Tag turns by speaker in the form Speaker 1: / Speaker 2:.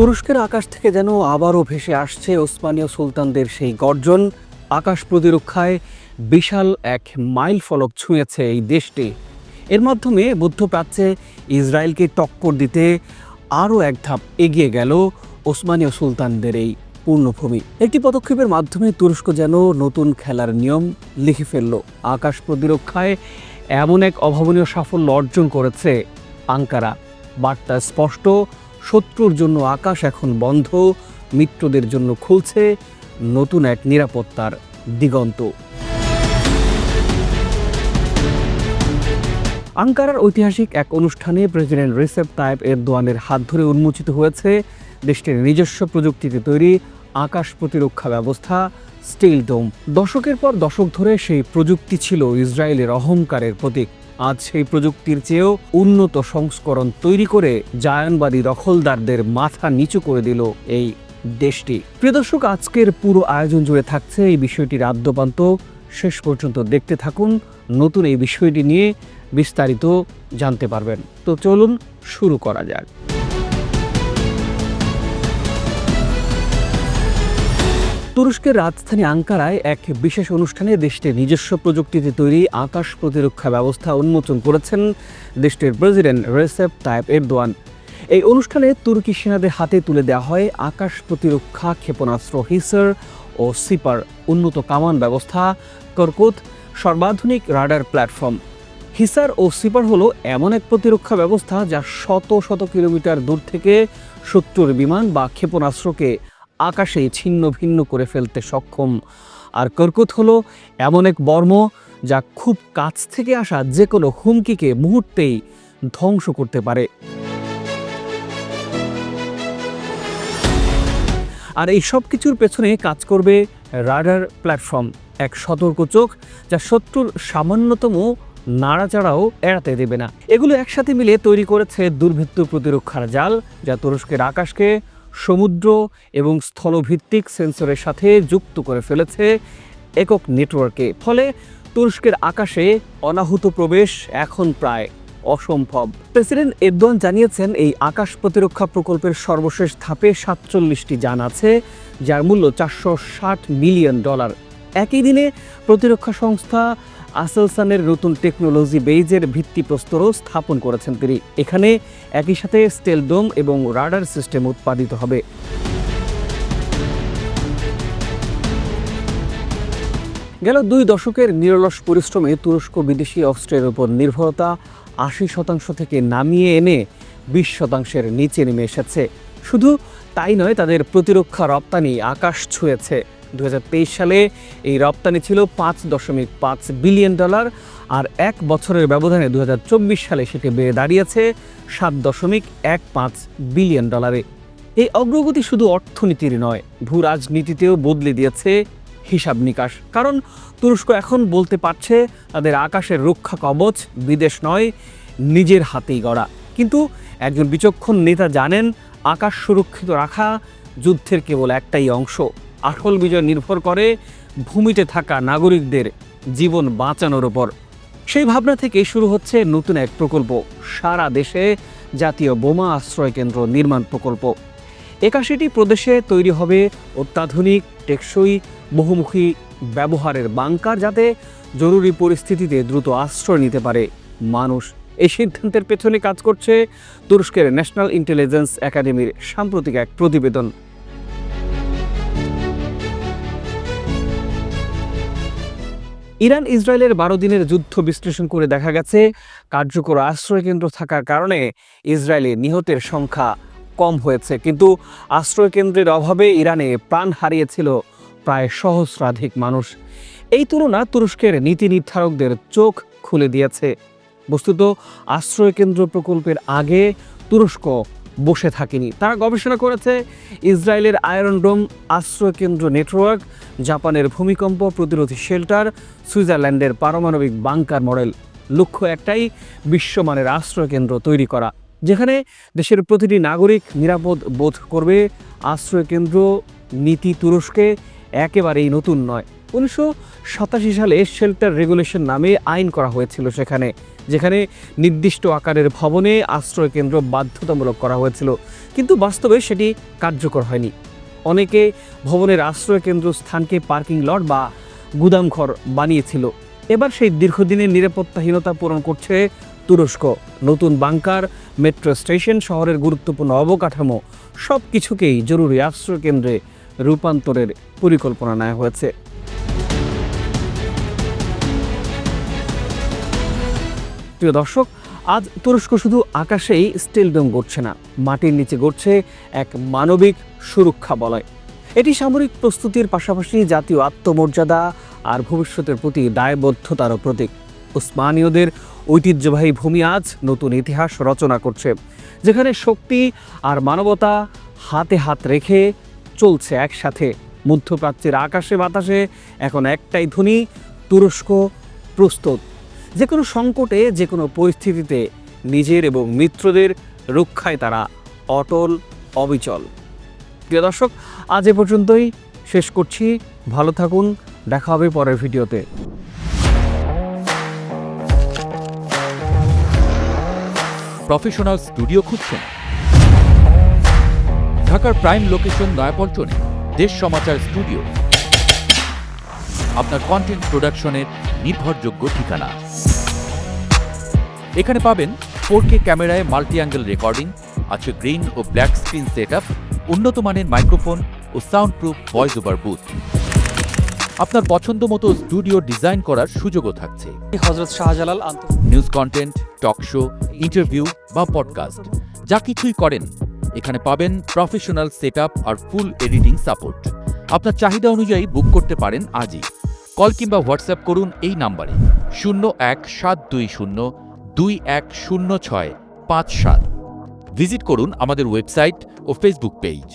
Speaker 1: তুরস্কের আকাশ থেকে যেন আবারও ভেসে আসছে ওসমানীয় সুলতানদের সেই গর্জন। আকাশ প্রতিরক্ষায় বিশাল এক মাইল ফলক ছুঁয়েছে এই দেশটি। এর মাধ্যমে মধ্যপ্রাচ্যে ইসরায়েলকে টক্কর দিতে আরও এক ধাপ এগিয়ে গেল ওসমানীয় সুলতানদের এই পূর্ণভূমি। একটি পদক্ষেপের মাধ্যমে তুরস্ক যেন নতুন খেলার নিয়ম লিখে ফেলল। আকাশ প্রতিরক্ষায় এমন এক অভাবনীয় সাফল্য অর্জন করেছে আঙ্কারা। বার্তা স্পষ্ট শত্রুর জন্য আকাশ এখন বন্ধ, মিত্রদের জন্য খুলছে নতুন এক নিরাপত্তার দিগন্ত। আঙ্কারার ঐতিহাসিক এক অনুষ্ঠানে প্রেসিডেন্ট রিসেপ তায়েব এরদোয়ানের হাত ধরে উন্মোচিত হয়েছে দেশটির নিজস্ব প্রযুক্তিতে তৈরি আকাশ প্রতিরক্ষা ব্যবস্থা, স্টিল ডোম। দশকের পর দশক ধরে সেই প্রযুক্তি ছিল ইসরায়েলের অহংকারের প্রতীক। আজ সেই প্রযুক্তির চেয়েও উন্নত সংস্করণ তৈরি করে জায়নবাদী দখলদারদের মাথা নিচু করে দিল এই দেশটি। প্রিয় দর্শক, আজকের পুরো আয়োজন জুড়ে থাকছে এই বিষয়টির আদ্যপান্ত শেষ পর্যন্ত দেখতে থাকুন, নতুন এই বিষয়টি নিয়ে বিস্তারিত জানতে পারবেন। তো চলুন, শুরু করা যাক। তুরস্কের রাজধানী আঙ্কারায় এক বিশেষ অনুষ্ঠানে দেশটির নিজস্ব প্রযুক্তিতে তৈরি আকাশ প্রতিরক্ষা ব্যবস্থা উন্মোচন করেছেন দেশটির প্রেসিডেন্ট রেসেপ তায়েব এরদোয়ান। এই অনুষ্ঠানে তুর্কি সেনাদের হাতে তুলে দেওয়া হয় আকাশ প্রতিরক্ষা ক্ষেপণাস্ত্র হিসার ও সিপার উন্নত কামান ব্যবস্থা কর্কুত সর্বাধুনিক রাডার প্ল্যাটফর্ম। হিসার ও সিপার হলো এমন এক প্রতিরক্ষা ব্যবস্থা যা শত শত কিলোমিটার দূর থেকে শত্রুর বিমান বা ক্ষেপণাস্ত্রকে আকাশে ছিন্ন ভিন্ন করে ফেলতে সক্ষম। আর কর্কুত হলো এমন এক বর্ম যা খুব কাছ থেকে আসা যে কোনো হুমকিকে মুহূর্তেই ধ্বংস করতে পারে। আর এই সব কিছুর পেছনে কাজ করবে রাডার প্ল্যাটফর্ম, এক সতর্ক চোখ যা শত্রুর সামান্যতম নাড়াচাড়াও এড়াতে দেবে না। এগুলো একসাথে মিলে তৈরি করেছে দুর্বৃত্ত প্রতিরক্ষার জাল যা তুরস্কের আকাশকে সমুদ্র এবং স্থলভিত্তিক সেন্সরের সাথে যুক্ত করে ফেলেছে একক নেটওয়ার্কে। ফলে তুরস্কের আকাশে অনাহুত প্রবেশ এখন প্রায় অসম্ভব। প্রেসিডেন্ট এরদোয়ান জানিয়েছেন, এই আকাশ প্রতিরক্ষা প্রকল্পের সর্বশেষ ধাপে সাতচল্লিশটি যান আছে, যার মূল্য চারশো ষাট মিলিয়ন ডলার। একই দিনে প্রতিরক্ষা সংস্থা আসেলসানের নতুন টেকনোলজি বেইজের ভিত্তিপ্রস্তরও স্থাপন করেছেন তিনি। এখানে একই সাথে স্টেলডোম এবং রাডার সিস্টেম উৎপাদিত হবে। গেল দুই দশকের নিরলস পরিশ্রমে তুরস্ক বিদেশি অস্ত্রের উপর নির্ভরতা আশি শতাংশ থেকে নামিয়ে এনে বিশ শতাংশের নিচে নেমে এসেছে। শুধু তাই নয়, তাদের প্রতিরক্ষা রপ্তানি আকাশ ছুঁয়েছে। দু হাজার তেইশ সালে এই রপ্তানি ছিল পাঁচ দশমিক পাঁচ বিলিয়ন ডলার আর এক বছরের ব্যবধানে দু হাজার চব্বিশ সালে সেটি বেড়ে দাঁড়িয়েছে সাত দশমিক এক পাঁচ বিলিয়ন ডলারে। এই অগ্রগতি শুধু অর্থনীতির নয় ভূ রাজনীতিতেও বদলে দিয়েছে হিসাব নিকাশ। কারণ তুরস্ক এখন বলতে পারছে তাদের আকাশের রক্ষা কবচ বিদেশ নয়, নিজের হাতেই গড়া। কিন্তু একজন বিচক্ষণ নেতা জানেন, আকাশ সুরক্ষিত রাখা যুদ্ধের কেবল একটাই অংশ। আসল বিজয় নির্ভর করে ভূমিতে থাকা নাগরিকদের জীবন বাঁচানোর ওপর সেই ভাবনা থেকে শুরু হচ্ছে নতুন এক প্রকল্প, সারা দেশে জাতীয় বোমা আশ্রয় কেন্দ্র নির্মাণ প্রকল্প। একাশিটি প্রদেশে তৈরি হবে অত্যাধুনিক, টেকসই, বহুমুখী ব্যবহারের বাংকার যাতে জরুরি পরিস্থিতিতে দ্রুত আশ্রয় নিতে পারে। মানুষ এই সিদ্ধান্তের পেছনে কাজ করছে তুরস্কের ন্যাশনাল ইন্টেলিজেন্স একাডেমির সাম্প্রতিক এক প্রতিবেদন। ইরান ইসরায়েলের বারো দিনের যুদ্ধ বিশ্লেষণ করে দেখা গেছে, কার্যকর আশ্রয়কেন্দ্র থাকার কারণে ইসরায়েলে নিহতের সংখ্যা কম হয়েছে। কিন্তু আশ্রয়কেন্দ্রের অভাবে ইরানে প্রাণ হারিয়েছিল প্রায় সহস্রাধিক মানুষ। এই তুলনা তুরস্কের নীতি নির্ধারকদের চোখ খুলে দিয়েছে। বস্তুত আশ্রয়কেন্দ্র প্রকল্পের আগে তুরস্ক বসে থাকেনি। তারা গবেষণা করেছে, ইসরায়েলের আয়রন ডোম আশ্রয়কেন্দ্র নেটওয়ার্ক, জাপানের ভূমিকম্প প্রতিরোধী শেল্টার, সুইজারল্যান্ডের পারমাণবিক বাংকার মডেল। লক্ষ্য একটাই, বিশ্বমানের আশ্রয়কেন্দ্র তৈরি করা, যেখানে দেশের প্রতিটি নাগরিক নিরাপদ বোধ করবে। আশ্রয়কেন্দ্র, নীতি তুরস্কে একেবারেই নতুন নয়। উনিশশো সাতাশি সালে শেল্টার রেগুলেশন নামে আইন করা হয়েছিল সেখানে, যেখানে নির্দিষ্ট আকারের ভবনে আশ্রয় কেন্দ্র বাধ্যতামূলক করা হয়েছিল। কিন্তু বাস্তবে সেটি কার্যকর হয়নি। অনেকে ভবনের আশ্রয় কেন্দ্র স্থানকে পার্কিং লট বা গুদামঘর বানিয়েছিল। এবার সেই দীর্ঘদিনের নিরাপত্তাহীনতা পূরণ করছে তুরস্ক। নতুন বাংকার, মেট্রো স্টেশন, শহরের গুরুত্বপূর্ণ অবকাঠামো সব কিছুকেই জরুরি আশ্রয় কেন্দ্রে রূপান্তরের পরিকল্পনা নেওয়া হয়েছে। প্রিয় দর্শক, আজ তুরস্ক শুধু আকাশেই স্টিল ডোম গড়ছে না, মাটির নিচে গড়ছে এক মানবিক সুরক্ষা বলয় এটি সামরিক প্রস্তুতির পাশাপাশি জাতীয় আত্মমর্যাদা আর ভবিষ্যতের প্রতি দায়বদ্ধতারও প্রতীক। উসমানীয়দের ঐতিহ্যবাহী ভূমি আজ নতুন ইতিহাস রচনা করছে, যেখানে শক্তি আর মানবতা হাতে হাত রেখে চলছে একসাথে। মধ্যপ্রাচ্যের আকাশে বাতাসে এখন একটাই ধ্বনি, তুরস্ক প্রস্তুত। যে কোনো সংকটে, যে কোনো পরিস্থিতিতে নিজের এবং মিত্রদের রক্ষায় তারা অটল, অবিচল। প্রিয় দর্শক, আজ এ পর্যন্তই। শেষ করছি। ভালো থাকুন। দেখা হবে পরের ভিডিওতে।
Speaker 2: প্রফেশনাল স্টুডিও খুঁজছেন। ঢাকার প্রাইম লোকেশন নয়াপল্টনে দেশ সমাচার স্টুডিও। আপনার কন্টেন্ট প্রোডাকশনের নির্ভরযোগ্য ঠিকানা। এখানে পাবেন ফোর কে ক্যামেরায় মাল্টি অ্যাঙ্গেল রেকর্ডিং আছে গ্রিন ও ব্ল্যাক স্ক্রিন সেট আপ উন্নত মানের মাইক্রোফোন ও sound proof voice over booth. আপনার পছন্দ মতো স্টুডিও ডিজাইন করার সুযোগও থাকছে।
Speaker 1: Hazrat Shahjalal
Speaker 2: news content talk show interview বা পডকাস্ট যা কিছুই করেন। এখানে পাবেন প্রফেশনাল সেট আর ফুল এডিটিং সাপোর্ট। আপনার চাহিদা অনুযায়ী বুক করতে পারেন আজই। কল কিংবা হোয়াটসঅ্যাপ করুন এই নাম্বারে। শূন্য এক সাত দুই শূন্য, দুই এক শূন্য ছয় পাঁচ সাত। ভিজিট করুন আমাদের ওয়েবসাইট ও ফেসবুক পেজ।